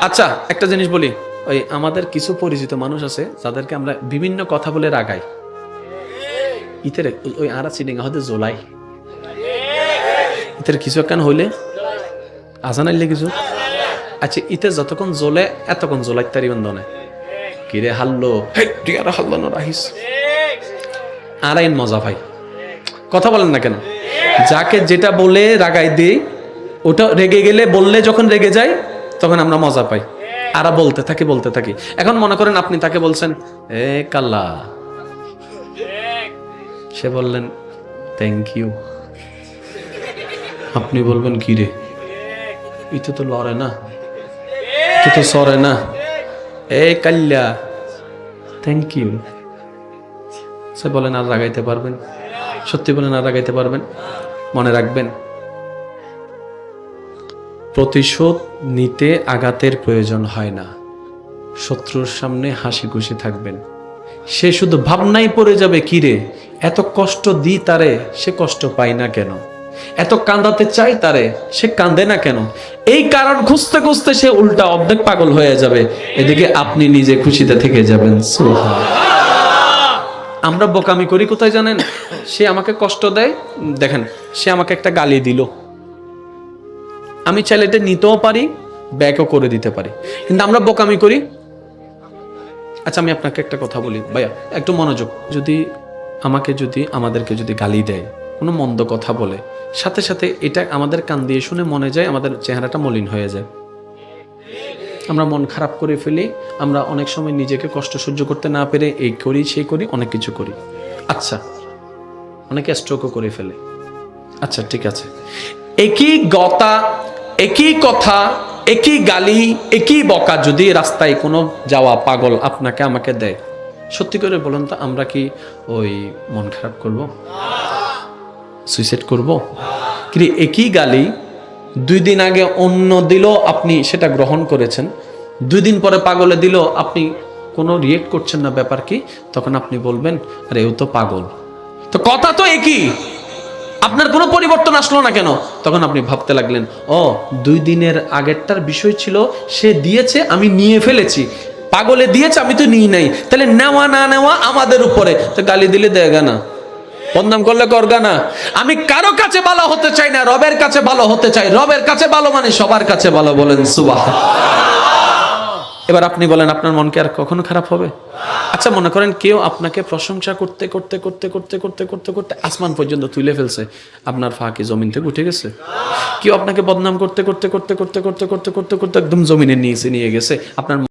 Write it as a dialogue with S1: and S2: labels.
S1: আচ্ছা একটা জিনিস বলি। ওই আমাদের কিছু পরিচিত মানুষ আছে, যাদেরকে আমরা বিভিন্ন কথা বলে রাগাই। ইতের ওই- আরা চিডিং হতে জোলাই। ইতের কিছু একখান হইলে, আজান আইলে কিছু। আচ্ছা ইতে যতক্ষণ জ্বলে, এতক্ষণ জ্বলাই তারি বন্ধনে কিরে হাল্লো? তুই আর হাল্লো না রাহিস। আর আইন মজা ভাই। কথা বলেন না কেন? যাকে যেটা বলে রাগাই দিই, ওটা রেগে গেলে, বললে যখন রেগে যায় তখন আমরা মজা পাই। আরা বলতে থাকি বলতে থাকি। এখন মনে করেন আপনি তাকে বলছেন, এ কাল্লা। সে বললেন থ্যাংক ইউ আপনি বলবেন, কি রে? ইতো তো লড়ে না। ইতো তো সরে না। এ কাল্লা। থ্যাংক ইউ সে বলেন আর রাগাইতে পারবেন। সত্যি বলেন আর রাগাইতে পারবেন। মনে রাখবেন। প্রতিশোধ নিতে আঘাতের প্রয়োজন হয় না। শত্রুর সামনে হাসি খুশি থাকবেন। সে শুধু ভাবনাই পড়ে যাবে কিরে এত কষ্ট দিই তারে, সে কষ্ট পায় না কেন? এত কান্দাতে চাই তারে, সে কান্দে না কেন? এই কারণ খুঁজতে খুঁজতে সে উল্টা অর্ধেক পাগল হয়ে যাবে। এদিকে আপনি নিজে খুশিতে থেকে যাবেন। আমরা বোকামি করি কোথায় জানেন? সে আমাকে কষ্ট দেয়। দেখেন, সে আমাকে একটা গালি দিল। আমি চাইলে এটা নিতেও পারি, ব্যাকও করে দিতে পারি। কিন্তু আমরা বোকামি করি। আচ্ছা আমি আপনাকে একটা কথা বলি। ভাইয়া, একটু মনোযোগ। যদি আমাকে যদি, আমাদেরকে যদি গালি দেয়, কোনো মন্দ কথা বলে, সাথে সাথে এটা আমাদের কান দিয়ে শুনে মনে যায়, আমাদের চেহারাটা মলিন হয়ে যায়। আমরা মন খারাপ করে ফেলি, আমরা অনেক সময় নিজেকে কষ্ট সহ্য করতে না পেরে এই করি, সেই করি, অনেক কিছু করি। আচ্ছা অনেকে স্ট্রোকও করে ফেলে। আচ্ছা ঠিক আছে। একই গতা, একই কথা, একই গালি, একই বকা যদি রাস্তায় কোনো যাওয়া পাগল আপনাকে আমাকে দেয়, সত্যি করে বলুন তো আমরা কি ওই মন খারাপ করব? সুইসাইড করব? কি একই গালি, দুই দিন আগে অন্য দিল আপনি সেটা গ্রহণ করেছেন, দুই দিন পরে পাগলে দিল আপনি কোনো রিয়েক্ট করছেন না ব্যাপার কি? তখন আপনি বলবেন, আরে ও তো পাগল। তো কথা তো একই। আপনার কোনো পরিবর্তন আসলো না কেন? তখন আপনি ভাবতে লাগলেন, ও, দুই দিনের আগেরটার বিষয় ছিল, সে দিয়েছে, আমি নিয়ে ফেলেছি। পাগলে দিয়েছে, আমি তো নিই নাই। তাহলে নেওয়া না নেওয়া আমাদের উপরে। তো গালি দিলে দেয়গা না বদনাম করলে করগা না আমি কারও কাছে ভালো হতে চাই না, রবের কাছে ভালো হতে চাই। রবের কাছে ভালো মানে সবার কাছে ভালো বলেন সুবাহ এবার আপনি বলেন আপনার মনকে আর কখনো খারাপ হবে আচ্ছা মনে করেন কেউ আপনাকে প্রশংসা করতে করতে করতে করতে করতে করতে করতে আসমান পর্যন্ত তুলে ফেলছে আপনার ফাঁকে জমিন থেকে উঠে গেছে কেউ আপনাকে বদনাম করতে করতে করতে করতে করতে করতে করতে করতে একদম জমিনে নিয়েছে নিয়ে গেছে আপনার